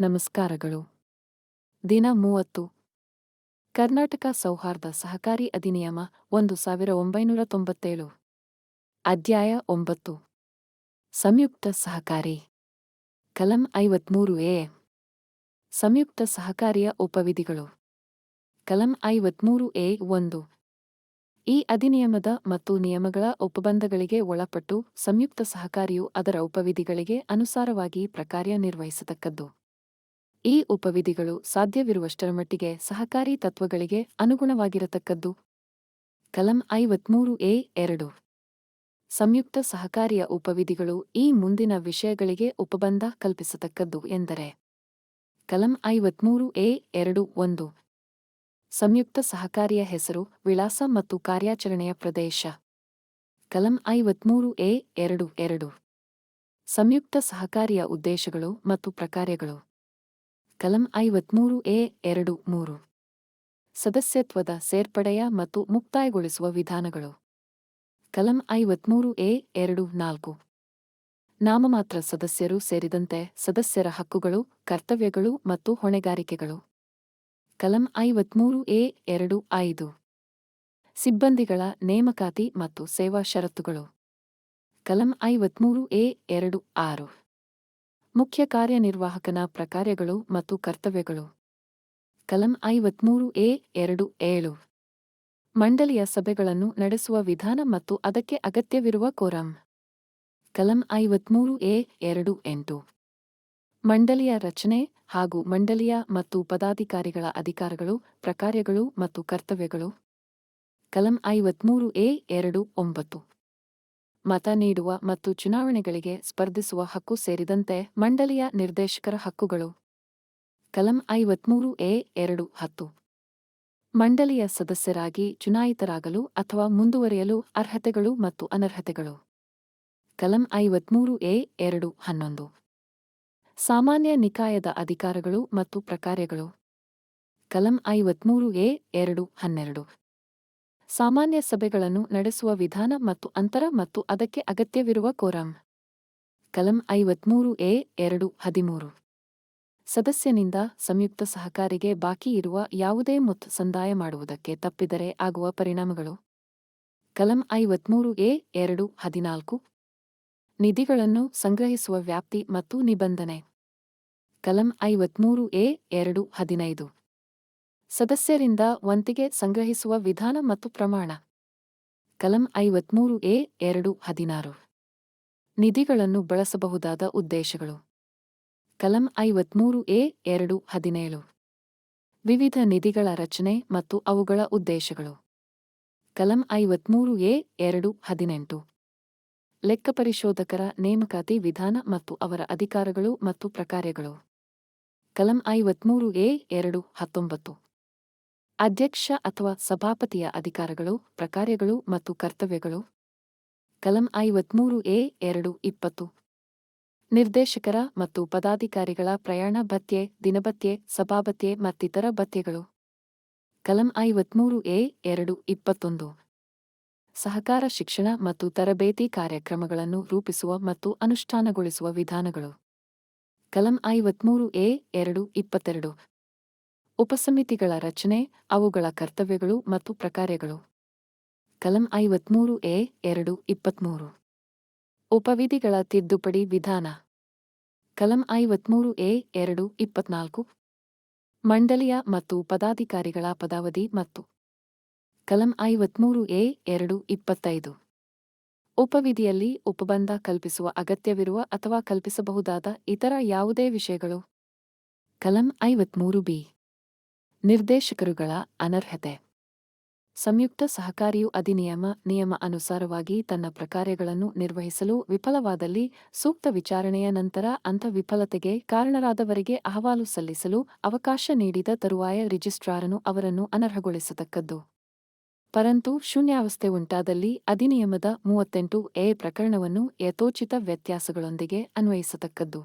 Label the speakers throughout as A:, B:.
A: ನಮಸ್ಕಾರಗಳು. ದಿನ ಮೂವತ್ತು. ಕರ್ನಾಟಕ ಸೌಹಾರ್ದ ಸಹಕಾರಿ ಅಧಿನಿಯಮ ಒಂದು ಸಾವಿರ ಒಂಬೈನೂರ ತೊಂಬತ್ತೇಳು. ಅಧ್ಯಾಯ ಒಂಬತ್ತು. ಸಂಯುಕ್ತ ಸಹಕಾರಿ. ಕಲಂ ಐವತ್ಮೂರು ಎ. ಸಂಯುಕ್ತ ಸಹಕಾರಿಯ ಉಪವಿಧಿಗಳು. ಕಲಂ ಐವತ್ಮೂರು ಎ ಒಂದು. ಈ ಅಧಿನಿಯಮದ ಮತ್ತು ನಿಯಮಗಳ ಉಪಬಂಧಗಳಿಗೆ ಒಳಪಟ್ಟು ಸಂಯುಕ್ತ ಸಹಕಾರಿಯು ಅದರ ಉಪವಿಧಿಗಳಿಗೆ ಅನುಸಾರವಾಗಿ ಪ್ರಕಾರ್ಯನಿರ್ವಹಿಸತಕ್ಕದ್ದು. ಈ ಉಪವಿಧಿಗಳು ಸಾಧ್ಯವಿರುವಷ್ಟರ ಮಟ್ಟಿಗೆ ಸಹಕಾರಿ ತತ್ವಗಳಿಗೆ ಅನುಗುಣವಾಗಿರತಕ್ಕದ್ದು. ಕಲಂ ಐವತ್ಮೂರು ಎ ಎರಡು. ಸಂಯುಕ್ತ ಸಹಕಾರಿಯ ಉಪವಿಧಿಗಳು ಈ ಮುಂದಿನ ವಿಷಯಗಳಿಗೆ ಉಪಬಂಧ ಕಲ್ಪಿಸತಕ್ಕದ್ದು ಎಂದರೆ, ಕಲಂ ಐವತ್ಮೂರು ಎ ಎರಡು ಒಂದು. ಸಂಯುಕ್ತ ಸಹಕಾರಿಯ ಹೆಸರು ವಿಳಾಸ ಮತ್ತು ಕಾರ್ಯಾಚರಣೆಯ ಪ್ರದೇಶ. ಕಲಂ ಐವತ್ಮೂರು ಎ ಎರಡು ಎರಡು. ಸಂಯುಕ್ತ ಸಹಕಾರಿಯ ಉದ್ದೇಶಗಳು ಮತ್ತು ಪ್ರಕಾರ್ಯಗಳು. ಕಲಂ ಐವತ್ಮೂರು ಎ ಎರಡು ಮೂರು. ಸದಸ್ಯತ್ವದ ಸೇರ್ಪಡೆಯ ಮತ್ತು ಮುಕ್ತಾಯಗೊಳಿಸುವ ವಿಧಾನಗಳು. ಕಲಂ ಐವತ್ಮೂರು ಎ ಎರಡು ನಾಲ್ಕು. ನಾಮಮಾತ್ರ ಸದಸ್ಯರು ಸೇರಿದಂತೆ ಸದಸ್ಯರ ಹಕ್ಕುಗಳು, ಕರ್ತವ್ಯಗಳು ಮತ್ತು ಹೊಣೆಗಾರಿಕೆಗಳು. ಕಲಂ ಐವತ್ಮೂರು ಎ ಎರಡು ಐದು. ಸಿಬ್ಬಂದಿಗಳ ನೇಮಕಾತಿ ಮತ್ತು ಸೇವಾ ಷರತ್ತುಗಳು. ಕಲಂ ಐವತ್ಮೂರು ಎ ಎರಡು ಆರು. ಮುಖ್ಯ ಕಾರ್ಯನಿರ್ವಾಹಕನ ಪ್ರಕಾರ್ಯಗಳು ಮತ್ತು ಕರ್ತವ್ಯಗಳು. ಕಲಂ ಐವತ್ಮೂರು ಎ ಎರಡು ಏಳು. ಮಂಡಳಿಯ ಸಭೆಗಳನ್ನು ನಡೆಸುವ ವಿಧಾನ ಮತ್ತು ಅದಕ್ಕೆ ಅಗತ್ಯವಿರುವ ಕೋರಂ. ಕಲಂ ಐವತ್ಮೂರು ಎ ಎರಡು ಎಂಟು. ಮಂಡಳಿಯ ರಚನೆ ಹಾಗೂ ಮಂಡಳಿಯ ಮತ್ತು ಪದಾಧಿಕಾರಿಗಳ ಅಧಿಕಾರಗಳು, ಪ್ರಕಾರ್ಯಗಳು ಮತ್ತು ಕರ್ತವ್ಯಗಳು. ಕಲಂ ಐವತ್ಮೂರು ಎ ಎರಡು ಒಂಬತ್ತು. ಮತ ನೀಡುವ ಮತ್ತು ಚುನಾವಣೆಗಳಿಗೆ ಸ್ಪರ್ಧಿಸುವ ಹಕ್ಕು ಸೇರಿದಂತೆ ಮಂಡಳಿಯ ನಿರ್ದೇಶಕರ ಹಕ್ಕುಗಳು. ಕಲಂ ಐವತ್ಮೂರು ಎ ಎರಡು ಹತ್ತು. ಮಂಡಳಿಯ ಸದಸ್ಯರಾಗಿ ಚುನಾಯಿತರಾಗಲು ಅಥವಾ ಮುಂದುವರಿಯಲು ಅರ್ಹತೆಗಳು ಮತ್ತು ಅನರ್ಹತೆಗಳು. ಕಲಂ ಐವತ್ಮೂರು ಎ ಎರಡು ಹನ್ನೊಂದು. ಸಾಮಾನ್ಯ ನಿಕಾಯದ ಅಧಿಕಾರಗಳು ಮತ್ತು ಪ್ರಕಾರ್ಯಗಳು. ಕಲಂ ಐವತ್ಮೂರು ಎ ಎರಡು ಹನ್ನೆರಡು. ಸಾಮಾನ್ಯ ಸಭೆಗಳನ್ನು ನಡೆಸುವ ವಿಧಾನ ಮತ್ತು ಅಂತರ ಮತ್ತು ಅದಕ್ಕೆ ಅಗತ್ಯವಿರುವ ಕೋರಂ. ಕಲಂ ಐವತ್ಮೂರು ಎ ಎರಡು ಹದಿಮೂರು. ಸದಸ್ಯನಿಂದ ಸಂಯುಕ್ತ ಸಹಕಾರಿಗೆ ಬಾಕಿ ಇರುವ ಯಾವುದೇ ಮೊತ್ತ ಸಂದಾಯ ಮಾಡುವುದಕ್ಕೆ ತಪ್ಪಿದರೆ ಆಗುವ ಪರಿಣಾಮಗಳು. ಕಲಂ ಐವತ್ಮೂರು ಎ ಎರಡು ಹದಿನಾಲ್ಕು. ನಿಧಿಗಳನ್ನು ಸಂಗ್ರಹಿಸುವ ವ್ಯಾಪ್ತಿ ಮತ್ತು ನಿಬಂಧನೆ. ಕಲಂ ಐವತ್ಮೂರು ಎ ಎರಡು ಹದಿನೈದು. ಸದಸ್ಯರಿಂದ ವಂತಿಗೆ ಸಂಗ್ರಹಿಸುವ ವಿಧಾನ ಮತ್ತು ಪ್ರಮಾಣ. ಕಲಂ ಐವತ್ಮೂರು ಎ, ಎರಡು, ಹದಿನಾರು. ನಿಧಿಗಳನ್ನು ಬಳಸಬಹುದಾದ ಉದ್ದೇಶಗಳು. ಕಲಂ ಐವತ್ಮೂರು ಎ, ಎರಡು, ಹದಿನೇಳು. ವಿವಿಧ ನಿಧಿಗಳ ರಚನೆ ಮತ್ತು ಅವುಗಳ ಉದ್ದೇಶಗಳು. ಕಲಂ ಐವತ್ಮೂರು ಎ, ಎರಡು, ಹದಿನೆಂಟು. ಲೆಕ್ಕಪರಿಶೋಧಕರ ನೇಮಕಾತಿ ವಿಧಾನ ಮತ್ತು ಅವರ ಅಧಿಕಾರಗಳು ಮತ್ತು ಪ್ರಕಾರ್ಯಗಳು. ಕಲಂ ಐವತ್ಮೂರು ಎ, ಎರಡು, ಹತ್ತೊಂಬತ್ತು. ಅಧ್ಯಕ್ಷ ಅಥವಾ ಸಭಾಪತಿಯ ಅಧಿಕಾರಗಳು, ಪ್ರಕಾರ್ಯಗಳು ಮತ್ತು ಕರ್ತವ್ಯಗಳು. ಕಲಂ ಐವತ್ಮೂರು ಎ ಎರಡು ಇಪ್ಪತ್ತು. ನಿರ್ದೇಶಕರ ಮತ್ತು ಪದಾಧಿಕಾರಿಗಳ ಪ್ರಯಾಣ ಭತ್ಯೆ, ದಿನಭತ್ಯೆ, ಸಭಾಭತ್ಯೆ ಮತ್ತಿತರ ಭತ್ಯೆಗಳು. ಕಲಂ ಐವತ್ಮೂರು ಎ ಎರಡು ಇಪ್ಪತ್ತೊಂದು. ಸಹಕಾರ ಶಿಕ್ಷಣ ಮತ್ತು ತರಬೇತಿ ಕಾರ್ಯಕ್ರಮಗಳನ್ನು ರೂಪಿಸುವ ಮತ್ತು ಅನುಷ್ಠಾನಗೊಳಿಸುವ ವಿಧಾನಗಳು. ಕಲಂ ಐವತ್ಮೂರು ಎ ಎರಡು ಇಪ್ಪತ್ತೆರಡು. ಉಪಸಮಿತಿಗಳ ರಚನೆ, ಅವುಗಳ ಕರ್ತವ್ಯಗಳು ಮತ್ತು ಪ್ರಕಾರ್ಯಗಳು. ಕಲಂ ಐವತ್ಮೂರು ಎ, ಎರಡು, ಇಪ್ಪತ್ಮೂರು. ಉಪವಿಧಿಗಳ ತಿದ್ದುಪಡಿ ವಿಧಾನ. ಕಲಂ ಐವತ್ಮೂರು ಎ, ಎರಡು, ಇಪ್ಪತ್ನಾಲ್ಕು. ಮಂಡಳಿಯ ಮತ್ತು ಪದಾಧಿಕಾರಿಗಳ ಪದಾವಧಿ ಮತ್ತು. ಕಲಂ ಐವತ್ಮೂರು ಎ, ಎರಡು, ಇಪ್ಪತ್ತೈದು. ಉಪವಿಧಿಯಲ್ಲಿ ಉಪಬಂಧ ಕಲ್ಪಿಸುವ ಅಗತ್ಯವಿರುವ ಅಥವಾ ಕಲ್ಪಿಸಬಹುದಾದ ಇತರ ಯಾವುದೇ ವಿಷಯಗಳು. ಕಲಂ ಐವತ್ಮೂರು ಬಿ. ನಿರ್ದೇಶಕರುಗಳ ಅನರ್ಹತೆ. ಸಂಯುಕ್ತ ಸಹಕಾರಿಯು ಅಧಿನಿಯಮ, ನಿಯಮ ಅನುಸಾರವಾಗಿ ತನ್ನ ಪ್ರಕಾರ್ಯಗಳನ್ನು ನಿರ್ವಹಿಸಲು ವಿಫಲವಾದಲ್ಲಿ ಸೂಕ್ತ ವಿಚಾರಣೆಯ ನಂತರ ಅಂಥ ವಿಫಲತೆಗೆ ಕಾರಣರಾದವರಿಗೆ ಅಹವಾಲು ಸಲ್ಲಿಸಲು ಅವಕಾಶ ನೀಡಿದ ತರುವಾಯ ರಿಜಿಸ್ಟ್ರಾರನು ಅವರನ್ನು ಅನರ್ಹಗೊಳಿಸತಕ್ಕದ್ದು. ಪರಂತು ಶೂನ್ಯಾವಸ್ಥೆ ಉಂಟಾದಲ್ಲಿ ಅಧಿನಿಯಮದ ಮೂವತ್ತೆಂಟು ಎ ಪ್ರಕರಣವನ್ನು ಯಥೋಚಿತ ವ್ಯತ್ಯಾಸಗಳೊಂದಿಗೆ ಅನ್ವಯಿಸತಕ್ಕದ್ದು.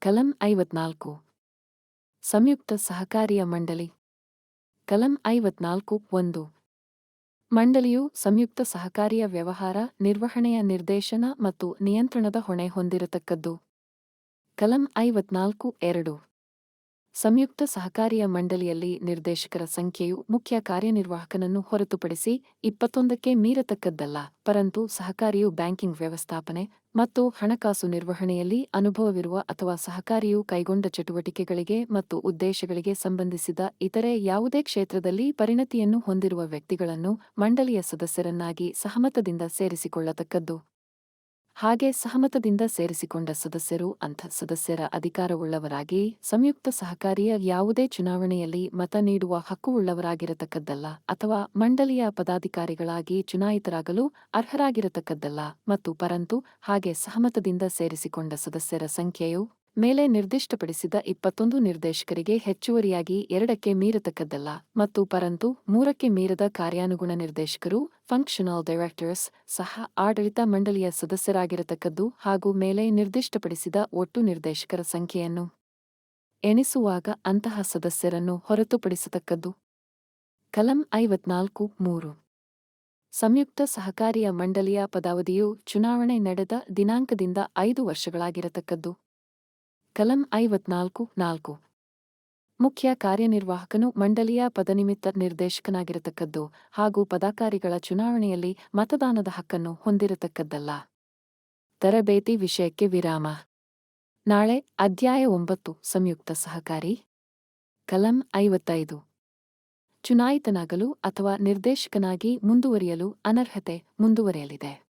A: ಕಲಂ ಐವತ್ನಾಲ್ಕು. ಸಂಯುಕ್ತ ಸಹಕಾರಿಯ ಮಂಡಳಿ. ಕಲಂ ಐವತ್ನಾಲ್ಕು ಒಂದು. ಮಂಡಳಿಯು ಸಂಯುಕ್ತ ಸಹಕಾರಿಯ ವ್ಯವಹಾರ, ನಿರ್ವಹಣೆಯ ನಿರ್ದೇಶನ ಮತ್ತು ನಿಯಂತ್ರಣದ ಹೊಣೆ ಹೊಂದಿರತಕ್ಕದ್ದು. ಕಲಂ ಐವತ್ನಾಲ್ಕು ಎರಡು. ಸಂಯುಕ್ತ ಸಹಕಾರಿಯ ಮಂಡಳಿಯಲ್ಲಿ ನಿರ್ದೇಶಕರ ಸಂಖ್ಯೆಯು ಮುಖ್ಯ ಕಾರ್ಯನಿರ್ವಾಹಕನನ್ನು ಹೊರತುಪಡಿಸಿ ಇಪ್ಪತ್ತೊಂದಕ್ಕೆ ಮೀರತಕ್ಕದ್ದಲ್ಲ. ಪರಂತು ಸಹಕಾರಿಯು ಬ್ಯಾಂಕಿಂಗ್ ವ್ಯವಸ್ಥಾಪನೆ ಮತ್ತು ಹಣಕಾಸು ನಿರ್ವಹಣೆಯಲ್ಲಿ ಅನುಭವವಿರುವ ಅಥವಾ ಸಹಕಾರಿಯು ಕೈಗೊಂಡ ಚಟುವಟಿಕೆಗಳಿಗೆ ಮತ್ತು ಉದ್ದೇಶಗಳಿಗೆ ಸಂಬಂಧಿಸಿದ ಇತರೆ ಯಾವುದೇ ಕ್ಷೇತ್ರದಲ್ಲಿ ಪರಿಣತಿಯನ್ನು ಹೊಂದಿರುವ ವ್ಯಕ್ತಿಗಳನ್ನು ಮಂಡಳಿಯ ಸದಸ್ಯರನ್ನಾಗಿ ಸಹಮತದಿಂದ ಸೇರಿಸಿಕೊಳ್ಳತಕ್ಕದ್ದು. ಹಾಗೆ ಸಹಮತದಿಂದ ಸೇರಿಸಿಕೊಂಡ ಸದಸ್ಯರು, ಅಂಥ ಸದಸ್ಯರ ಅಧಿಕಾರವುಳ್ಳವರಾಗಿ, ಸಂಯುಕ್ತ ಸಹಕಾರಿಯ ಯಾವುದೇ ಚುನಾವಣೆಯಲ್ಲಿ ಮತ ನೀಡುವ ಹಕ್ಕುವುಳ್ಳವರಾಗಿರತಕ್ಕದ್ದಲ್ಲ ಅಥವಾ ಮಂಡಳಿಯ ಪದಾಧಿಕಾರಿಗಳಾಗಿ ಚುನಾಯಿತರಾಗಲು ಅರ್ಹರಾಗಿರತಕ್ಕದ್ದಲ್ಲ ಮತ್ತು ಪರಂತು ಹಾಗೆ ಸಹಮತದಿಂದ ಸೇರಿಸಿಕೊಂಡ ಸದಸ್ಯರ ಸಂಖ್ಯೆಯು ಮೇಲೆ ನಿರ್ದಿಷ್ಟಪಡಿಸಿದ ಇಪ್ಪತ್ತೊಂದು ನಿರ್ದೇಶಕರಿಗೆ ಹೆಚ್ಚುವರಿಯಾಗಿ ಎರಡಕ್ಕೆ ಮೀರತಕ್ಕದ್ದಲ್ಲ ಮತ್ತು ಪರಂತು ಮೂರಕ್ಕೆ ಮೀರದ ಕಾರ್ಯಾನುಗುಣ ನಿರ್ದೇಶಕರು ಫಂಕ್ಷನಲ್ ಡೈರೆಕ್ಟರ್ಸ್ ಸಹ ಆಡಳಿತ ಮಂಡಳಿಯ ಸದಸ್ಯರಾಗಿರತಕ್ಕದ್ದು ಹಾಗೂ ಮೇಲೆ ನಿರ್ದಿಷ್ಟಪಡಿಸಿದ ಒಟ್ಟು ನಿರ್ದೇಶಕರ ಸಂಖ್ಯೆಯನ್ನು ಎಣಿಸುವಾಗ ಅಂತಹ ಸದಸ್ಯರನ್ನು ಹೊರತುಪಡಿಸತಕ್ಕದ್ದು. ಕಲಂ ಐವತ್ನಾಲ್ಕು, ಮೂರು. ಸಂಯುಕ್ತ ಸಹಕಾರಿಯ ಮಂಡಳಿಯ ಪದಾವಧಿಯು ಚುನಾವಣೆ ನಡೆದ ದಿನಾಂಕದಿಂದ ಐದು ವರ್ಷಗಳಾಗಿರತಕ್ಕದ್ದು. ಕಲಂ ಐವತ್ನಾಲ್ಕು, ನಾಲ್ಕು. ಮುಖ್ಯ ಕಾರ್ಯನಿರ್ವಾಹಕನು ಮಂಡಳಿಯ ಪದನಿಮಿತ್ತ ನಿರ್ದೇಶಕನಾಗಿರತಕ್ಕದ್ದು ಹಾಗೂ ಪದಾಕಾರಿಗಳ ಚುನಾವಣೆಯಲ್ಲಿ ಮತದಾನದ ಹಕ್ಕನ್ನು ಹೊಂದಿರತಕ್ಕದ್ದಲ್ಲ. ತರಬೇತಿ ವಿಷಯಕ್ಕೆ ವಿರಾಮ. ನಾಳೆ ಅಧ್ಯಾಯ ಒಂಬತ್ತು, ಸಂಯುಕ್ತ ಸಹಕಾರಿ. ಕಲಂ ಐವತ್ತೈದು. ಚುನಾಯಿತನಾಗಲು ಅಥವಾ ನಿರ್ದೇಶಕನಾಗಿ ಮುಂದುವರಿಯಲು ಅನರ್ಹತೆ ಮುಂದುವರೆಯಲಿದೆ.